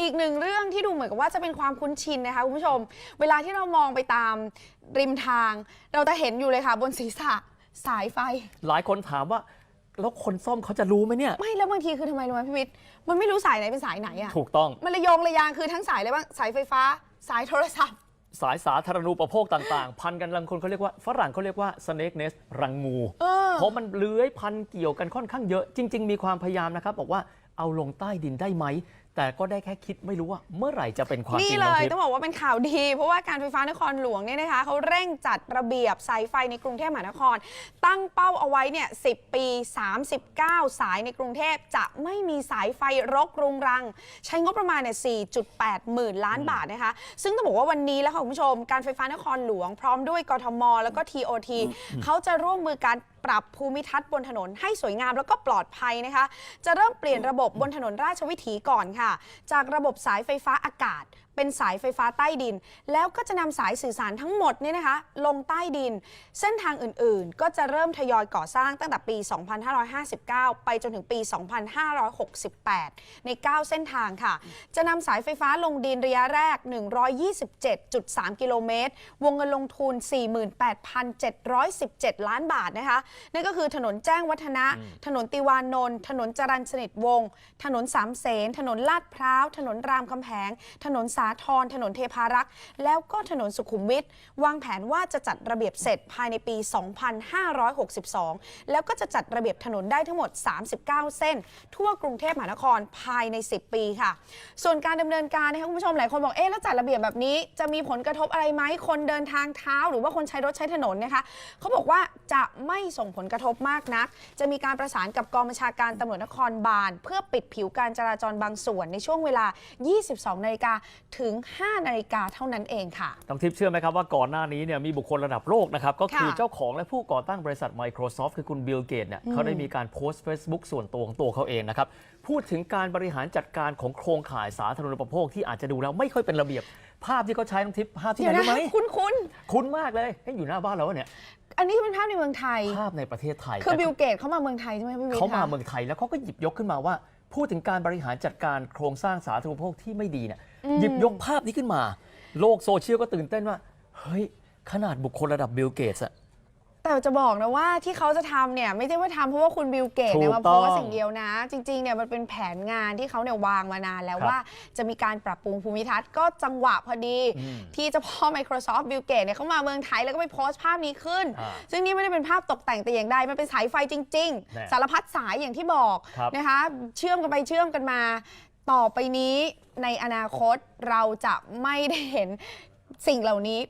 อีกหนึ่งเรื่องที่ดูเหมือนกับว่าจะเป็นความคุ้นชินนะคะคุณผู้ชม เวลาที่เรามองไปตามริมทาง เราจะเห็นอยู่เลยค่ะ บนศีรษะสายไฟ หลายคนถามว่า แล้วคนซ่อมเขาจะรู้ไหมเนี่ย ไม่แล้วบางทีคือทำไมรู้ไหมพี่วิทย์มันไม่รู้สายไหนเป็นสายไหนอะถูกต้องมันระโยงระยางคือทั้งสายเลยบ้างสายไฟฟ้า สายโทรศัพท์ สายสาธารณูปโภคต่างๆ พันกันบางคนเขาเรียกว่าฝรั่งเขาเรียกว่า snake nest รังงู เออ เพราะมันเลื้อยพันเกี่ยวกันค่อนข้างเยอะ จริง ๆ มีความพยายามนะครับ บอกว่าเอาลงใต้ดินได้ไหม แต่ก็ได้แค่คิดไม่รู้ว่าเมื่อไหร่จะเป็นความจนี่ริงเลน้องย ทิพต้องย์บอกว่าเป็นข่าวดี เพราะว่าการไฟฟ้านครหลวงเนี่ยนะคะเขาเร่งจัดระเบียบสายไฟในกรุงเทพมหานคร ตั้งเป้าเอาไว้เนี่ย10 ปี 39 สายในกรุงเทพจะไม่มีสายไฟรกรุงรัง ใช้งบประมาณเนี่ย4.8 หมื่นล้านบาทนะคะ ซึ่งต้องบอกว่าวันนี้แล้วค่ะคุณผู้ชม การไฟฟ้านครหลวงพร้อมด้วยกทม แล้วก็ TOT เขาจะร่วมมือการปรับภูมิทัศน์บนถนนให้สวยงามแล้วก็ปลอดภัยนะคะ จะเริ่มเปลี่ยนระบบบนถนนราชวิถีก่อนค่ะจากระบบสายไฟฟ้าอากาศ เป็นสายไฟฟ้าใต้ดิน แล้วก็จะนำสายสื่อสารทั้งหมดเนี่ยนะคะ ลงใต้ดิน เส้นทางอื่นๆ ก็จะเริ่มทยอยก่อสร้างตั้งแต่ปี 2559 ไปจนถึงปี 2568 ใน 9 เส้นทางค่ะ จะนำสายไฟฟ้าลงดินระยะแรก 127.3 กิโลเมตร วงเงินลงทุน 48,717 ล้านบาทนะคะ นั่นก็คือถนนแจ้งวัฒนะ ถนนติวานนท์ ถนนจรัญสนิทวงศ์ ถนนสามเสน ถนนลาดพร้าว ถนนรามคำแหง ถนนสาทรถนนเทพารักษ์ แล้วก็ถนนสุขุมวิทวางแผนว่าจะจัดระเบียบเสร็จภายในปี 2562 แล้วก็จะจัดระเบียบถนนได้ทั้งหมด 39 เส้น ทั่วกรุงเทพมหานครภายใน 10 ปีค่ะ ส่วนการดำเนินการนะคะคุณผู้ชมหลายคนบอกเอ๊ะแล้วจัดระเบียบแบบนี้จะมีผลกระทบอะไรไหมคนเดินทางเท้า หรือว่าคนใช้รถใช้ถนนนะคะเขาบอกว่าจะไม่ส่งผลกระทบมากนัก จะมีการประสานกับกองบัญชาการตำรวจนครบาล เพื่อปิดผิวการจราจรบางส่วนในช่วงเวลา 22 นาฬิกาถึง 5 นาฬิกาเท่านั้นเองค่ะน้องทิพย์เชื่อไหมครับว่าก่อนหน้านี้เนี่ยมีบุคคลระดับโลกนะครับ ก็คือค่ะเจ้าของและผู้ก่อตั้งบริษัท Microsoft คือคุณบิลเกตเนี่ยเขาได้มีการโพสต์ Facebook ส่วนตัวของตัวเขาเองนะครับ พูดถึงการบริหารจัดการของโครงข่ายสาธารณูปโภคที่อาจจะดูแล้วไม่ค่อยเป็นระเบียบ ภาพที่เขาใช้น้องทิพย์ภาพที่ไหนรู้ไหมคุณคุณคุ้นมากเลยเอ๊ะอยู่หน้าบ้านเราวะเนี่ยอันนี้เป็นภาพในเมืองไทยภาพในประเทศไทยคือแต่บิลเกตเขามาเมืองไทยใช่ไหมพี่วิทย์เขามาคะเมืองไทยแล้วเขาก็หยิบยกขึ้นมาว่า พูดถึงการบริหารจัดการโครงสร้างสาธารณูปโภคที่ไม่ดีเนี่ยหยิบยกภาพนี้ขึ้นมา โลกโซเชียลก็ตื่นเต้นว่า เฮ้ย ขนาดบุคคลระดับบิลเกตส์อะ แต่จะบอกนะว่าที่เขาจะทำเนี่ยไม่ใช่ว่าทำเพราะว่าคุณบิลเกตเนี่ยถูกมาโพสต้ต์องสิ่างเดียวนะ จริงๆเนี่ยมันเป็นแผนงานที่เขาเนี่ยวางมานานแล้วครับว่าจะมีการปรับปรุงภูมิทัศน์ก็จังหวะพอดี อืมที่เจ้าพ่อ Microsoft บิลเกตเนี่ยเขามาเมืองไทยแล้วก็ไปโพสต์ภาพนี้ขึ้น อ่าซึ่งนี่ไม่ได้เป็นภาพตกแต่งแต่อย่างใดมันเป็นสายไฟจริง แน่ๆ สารพัดสายอย่างที่บอก ครับ นะคะเชื่อมกันไปเชื่อมกันมา ต่อไปนี้ในอนาคตเราจะไม่ได้เห็นสิ่งเหล่านี้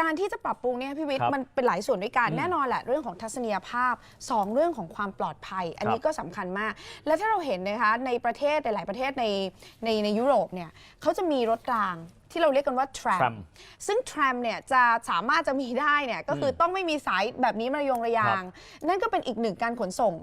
การที่จะปรับปรุงเนี่ยพี่วิทครัย์บมันเป็นหลายส่วนด้วยกันอืมแน่นอนแหละเรื่องของทัศนียภาพ2เรื่องของความปลอดภัย อันนี้ครับก็สำคัญมาก แล้วถ้าเราเห็นนะคะในประเทศหลาย ๆ ประเทศในในในยุโรปเนี่ยเขาจะมีรถรางที่เราเรียกกันว่า tram tram ซึ่ง tram เนี่ยจะสามารถจะมีได้เนี่ยก็คืออต้องไม่มีสายแบบนี้มาระยงระยาง นั่นก็เป็นอีกหนึ่งการขนส่ง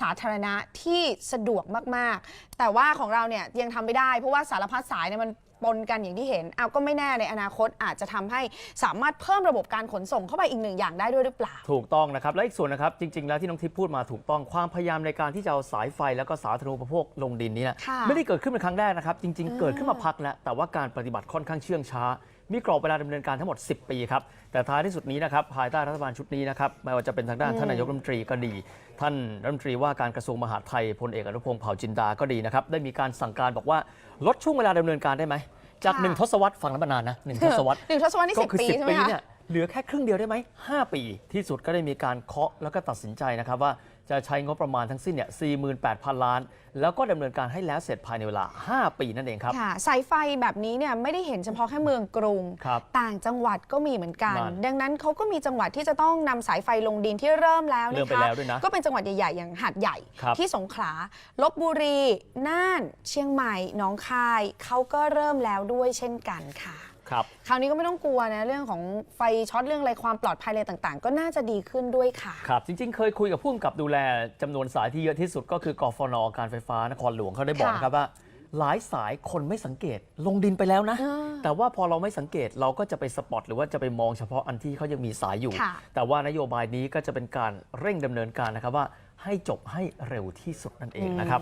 สาธารณะที่สะดวกมาก ๆ แต่ว่าของเราเนี่ยยังทำไม่ได้เพราะว่าสารพัดสายเนี่ยมัน ปนกันอย่างที่เห็นเอาก็ไม่แน่ในอนาคตอาจจะทำให้สามารถเพิ่มระบบการขนส่งเข้าไปอีกหนึ่งอย่างได้ด้วยหรือเปล่า ถูกต้องนะครับ และอีกส่วนนะครับ จริง ๆ แล้วที่น้องทิพย์พูดมาถูกต้องความพยายามในการที่จะเอาสายไฟแล้วก็สาธารณูปโภคลงดินนี้นะค่ะ ไม่ได้เกิดขึ้นเป็นครั้งแรกนะครับ จริง ๆ เกิดขึ้นมาพักแล้วแต่ว่าการปฏิบัติค่อนข้างเชื่องช้า มีกรอบเวลาดำเนินการทั้งหมด 10 ปีครับ แต่ท้ายที่สุดนี้นะครับภายใต้รัฐบาลชุดนี้นะครับไม่ว่าจะเป็นทางด้านท่านนายกรัฐมนตรีก็ดี ท่านรัฐมนตรีว่าการกระทรวงมหาดไทยพลเอกอนุพงศ์เผ่าจินดาก็ดีนะครับได้มีการสั่งการบอกว่าลดช่วงเวลาดำเนินการได้ไหมจากค่ะหนึ่งทศวรรษฟังแล้วมานานนะหนึ่งทศวรรษหนึ่งทศวรรษนี่ก็สิบคือปี10ใช่ไหมปีคะเนี่ยเหลือแค่ครึ่งเดียวได้ไหม5ปี ที่สุดก็ได้มีการเคาะแล้วก็ตัดสินใจนะครับว่า จะใช้งบประมาณทั้งสิ้นเนี่ย 48,000 ล้าน แล้วก็ดำเนินการให้แล้วเสร็จภายในเวลา 5 ปีนั่นเองครับ ค่ะสายไฟแบบนี้เนี่ยไม่ได้เห็นเฉพาะแค่เมืองกรุง ครับต่างจังหวัดก็มีเหมือนกัน นั่นดังนั้นเขาก็มีจังหวัดที่จะต้องนำสายไฟลงดินที่เริ่มแล้วเริ่นะมไปคะแล้วด้วยนะก็เป็นจังหวัดใหญ่ๆ อย่างหาดใหญ่ครับ ที่สงขลาลบบุรี น่าน เชียงใหม่หนองคายเขาก็เริ่มแล้วด้วยเช่นกันค่ะ ครับ คราวนี้ก็ไม่ต้องกลัวนะเรื่องของไฟช็อตเรื่องอะไรความปลอดภัยอะไรต่างๆ ก็น่าจะดีขึ้นด้วยค่ะ ครับ จริง ๆ เคยคุยกับผู้กำกับดูแลจำนวนสายที่เยอะที่สุดก็คือกฟนการไฟฟ้านครหลวงเขาได้บอกค่ะนะครับว่า หลายสายคนไม่สังเกตลงดินไปแล้วนะอ่าแต่ว่าพอเราไม่สังเกตเราก็จะไปสปอตหรือว่าจะไปมองเฉพาะอันที่เขายังมีสายอยู่ ค่ะ แต่ว่านโยบายนี้ก็จะเป็นการเร่งดำเนินการนะครับว่าให้จบให้เร็วที่สุดนั่นเองนะครับ